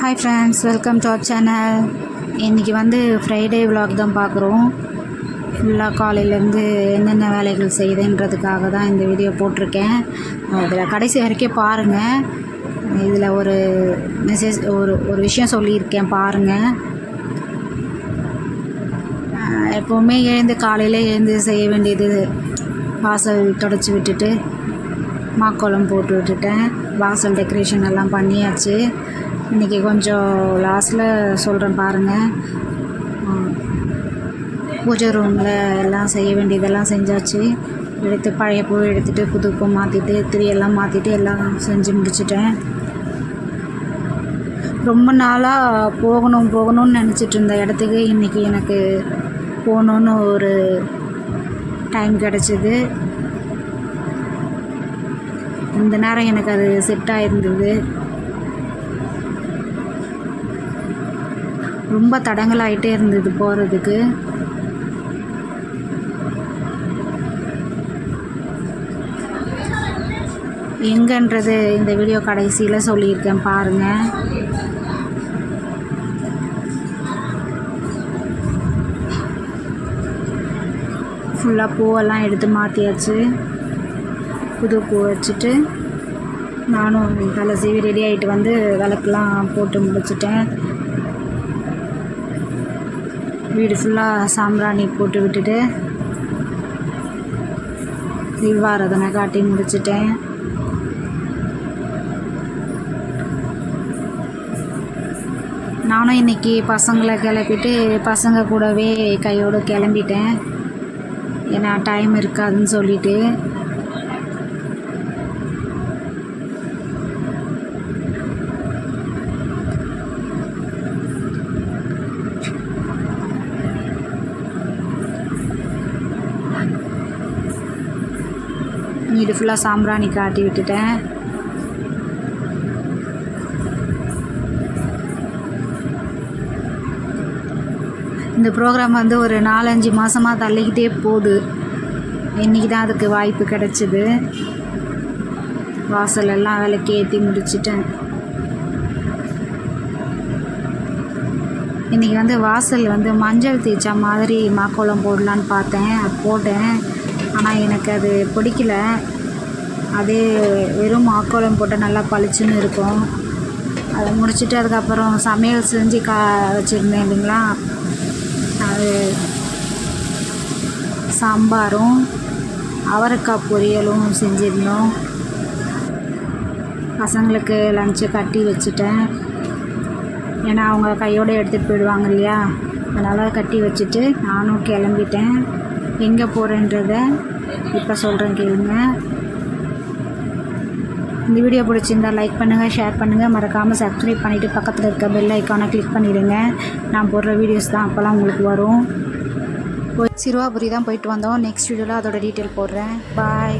Hi friends welcome to our channel இன்றைக்கி வந்து Friday vlog தான் பார்க்குறோம். ஃபுல்லாக காலையிலேருந்து என்னென்ன வேலைகள் செய்யுதுன்றதுக்காக தான் இந்த வீடியோ போட்டிருக்கேன். இதில் கடைசி வரைக்கும் பாருங்கள் இதில் ஒரு மெசேஜ் ஒரு ஒரு விஷயம் சொல்லியிருக்கேன் பாருங்கள் எப்போவுமே எழுந்து காலையில் எழுந்து செய்ய வேண்டியது வாசல் தொடச்சி விட்டுட்டு மாக்கோலம் போட்டு விட்டுட்டேன். வாசல் டெக்கரேஷன் எல்லாம் பண்ணியாச்சு. இன்றைக்கி கொஞ்சம் லாஸ்ட்டில் சொல்கிறேன் பாருங்கள் பூஜை ரூமில் எல்லாம் செய்ய வேண்டியதெல்லாம் செஞ்சாச்சு. எடுத்து பழைய பூ எடுத்துகிட்டு புது பூ மாற்றிட்டு திரியெல்லாம் மாற்றிட்டு எல்லாம் செஞ்சு முடிச்சிட்டேன். ரொம்ப நாளாக போகணும் போகணும்னு நினச்சிட்டு இருந்த இடத்துக்கு இன்றைக்கி எனக்கு போகணுன்னு ஒரு டைம் கிடச்சிது. இந்த நேரம் எனக்கு அது செட் ஆகிருந்தது ரொம்ப தடங்கலாயிட்டே இருந்தது போகிறதுக்கு எங்கன்றது இந்த வீடியோ கடைசியில் சொல்லியிருக்கேன் பாருங்கள் ஃபுல்லாக பூவெல்லாம் எடுத்து மாற்றியாச்சு புது பூ வச்சுட்டு நானும் தலை சீவி ரெடி ஆகிட்டு வந்து விளக்குலாம் போட்டு முடிச்சிட்டேன். வீடு ஃபுல்லாக சாம்பிராணி போட்டு விட்டுட்டு தீபாராதனை காட்டி முடிச்சிட்டேன். நானும் இன்றைக்கி பசங்களை கிளப்பிட்டு பசங்க கூடவே கையோடு கிளம்பிட்டேன். ஏன்னா டைம் இருக்காதுன்னு சொல்லிவிட்டு வீடு ஃபுல்லாக சாம்பிராணி காட்டி விட்டுட்டேன். இந்த ப்ரோக்ராம் வந்து ஒரு நாலஞ்சு மாதமாக தள்ளிக்கிட்டே போகுது. இன்றைக்கி தான் அதுக்கு வாய்ப்பு கிடச்சிது. வாசலெல்லாம் விலைக்கு விளக்கி ஏற்றி முடிச்சிட்டேன். இன்றைக்கி வந்து வாசல் வந்து மஞ்சள் தேய்ச்சா மாதிரி மாக்கோலம் போடலான்னு பார்த்தேன். போட்டேன். ஆனால் எனக்கு அது பிடிக்கல. அதே வெறும் மாக்கோலம் போட்டால் நல்லா பளிச்சுன்னு இருக்கும். அதை முடிச்சுட்டு அதுக்கப்புறம் சமையல் செஞ்சு கா வச்சுருந்தேன் இல்லைங்களா? அது சாம்பாரும் அவரைக்காய் பொரியலும் செஞ்சிருந்தோம். பசங்களுக்கு லஞ்சை கட்டி வச்சுட்டேன். ஏன்னா அவங்க கையோடு எடுத்துகிட்டு போயிடுவாங்க இல்லையா? அதனால் கட்டி வச்சுட்டு நானும் கிளம்பிட்டேன். எங்கே போகிறேன்றத இப்போ சொல்கிறேன் கேளுங்க. இந்த வீடியோ பிடிச்சிருந்தா லைக் பண்ணுங்கள் ஷேர் பண்ணுங்கள் மறக்காமல் சப்ஸ்கிரைப் பண்ணிவிட்டு பக்கத்தில் இருக்க பெல் ஐக்கானை கிளிக் பண்ணிவிடுங்க நான் போடுற வீடியோஸ் தான் அப்போல்லாம் உங்களுக்கு வரும். போய் சிறுவாபுரி தான் போயிட்டு வந்தோம். நெக்ஸ்ட் வீடியோவில் அதோட டீட்டெயில் போடுறேன். பாய்